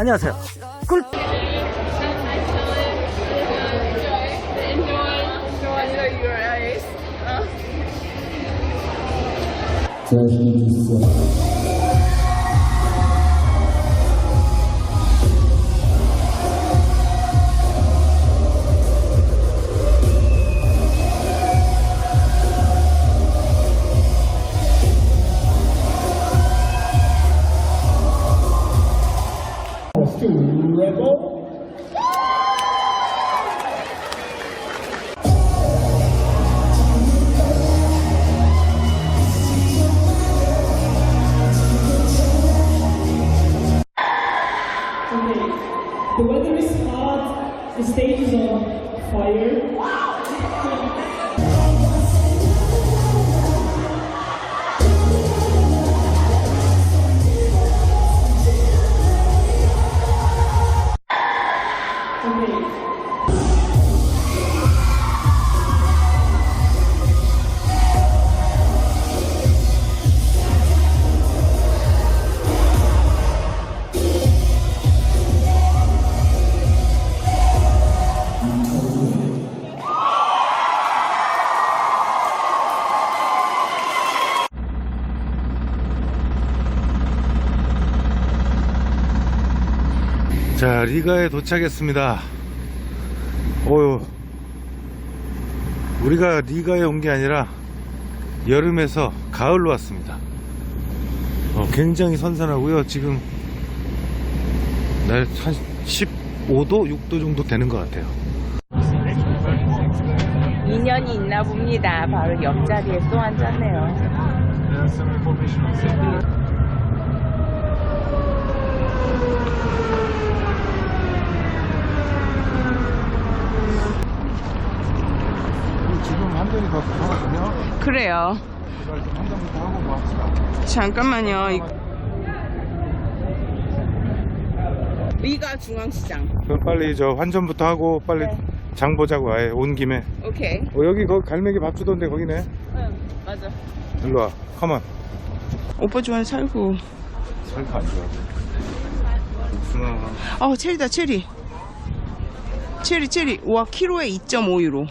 안녕하세요. 꿀. 자, 리가에 도착했습니다. 어유 우리가 리가에 온 게 아니라 여름에서 가을로 왔습니다. 어, 굉장히 선선하고요. 지금 날 한 15도, 6도 정도 되는 것 같아요. 인연이 있나 봅니다. 바로 옆자리에 또 앉았네요. 지금 한 잔이 더 하거든요. 그래요. 잠깐만요. 이- 여기가 중앙시장. 그럼 빨리 저 환전부터 하고 빨리 장 보자고 아예 온 김에. 오케이. 어, 여기 거기 갈매기 밥 주던데 거기네. 응, 맞아. 일로 와. 컴온. 오빠 좋아하는 살구. 설마 안 좋아. 어, 체리다, 체리. 체리, 체리. 와, 키로에 2.5유로.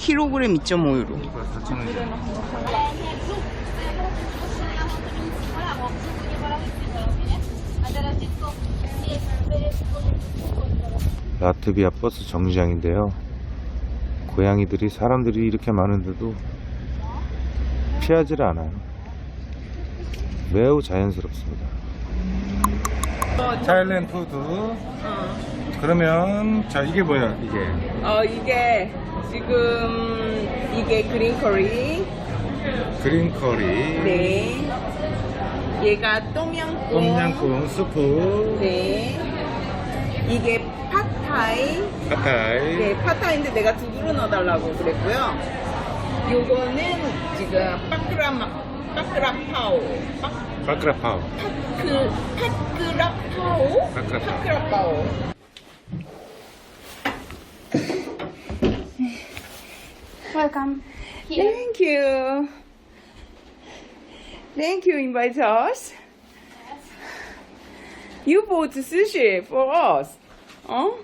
킬로그램 2.5유로. 4,000원이야. 라트비아 버스 정류장인데요. 고양이들이 사람들이 이렇게 많은데도 피하지를 않아요. 매우 자연스럽습니다. 타일랜드 푸드. 그러면 자 이게 뭐야 이게? 어, 이게 지금 이게 그린 커리. 그린 커리, 네. 얘가 똠양꿍. 똠양꿍 스프, 네. 이게 팟타이. 파타이, 네, 팟타이인데 내가 두 그릇 넣어달라고 그랬고요. 요거는 지금 빠끄라마, 빠끄라파오. 빠- 바크라파오. 그, 파끄라파오? 바크라파오. 파끄라파오. Welcome. Thank you. Thank you, invite us. You bought sushi for us. Oh?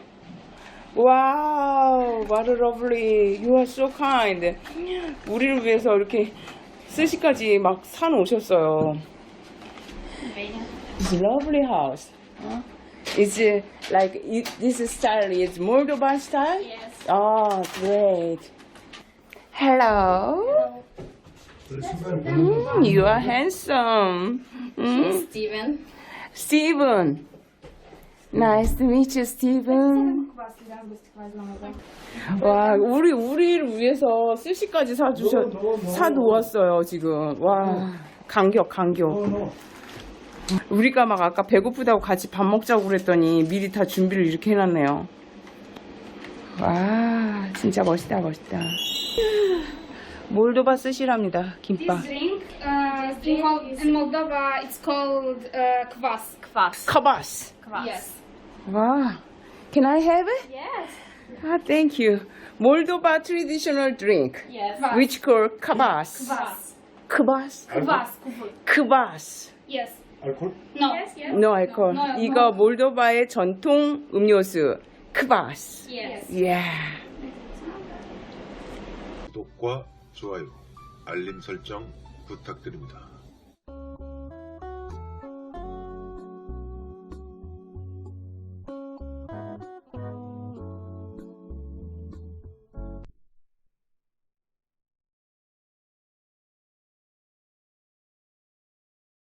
Wow, what a lovely. You are so kind. 우리를 위해서 이렇게 스시까지 막 사놓으셨어요. It's a lovely house. Huh? It's uh, like it, this style is Moldovan style? Yes. Oh, great. Hello. Mm, you are handsome. Mm, Steven. Steven. Nice to meet you, Steven. 와, 우리 우리를 위해서 스시까지 사주셨 사놓았어요 지금. 와, 감격 감격. 우리가 막 아까 배고프다고 같이 밥 먹자고 그랬더니 미리 다 준비를 이렇게 해놨네요. 와, 진짜 멋있다 멋있다. 몰도바 스시랍니다 김밥. This drink, uh, in, Mol- in Moldova, it's called uh, kvass. Kvass. 카바스. Yes. 와, can I have it? Yes. Ah, thank you. Moldova traditional drink, Yes. which called kvass. Kvass. Kvass. Kvass. Kvass. Yes. 알콜? No. No 알콜. No, 이거 no. 몰도바의 전통 음료수 크바스. Yes. 이야. 구독과 좋아요, 알림 설정 부탁드립니다.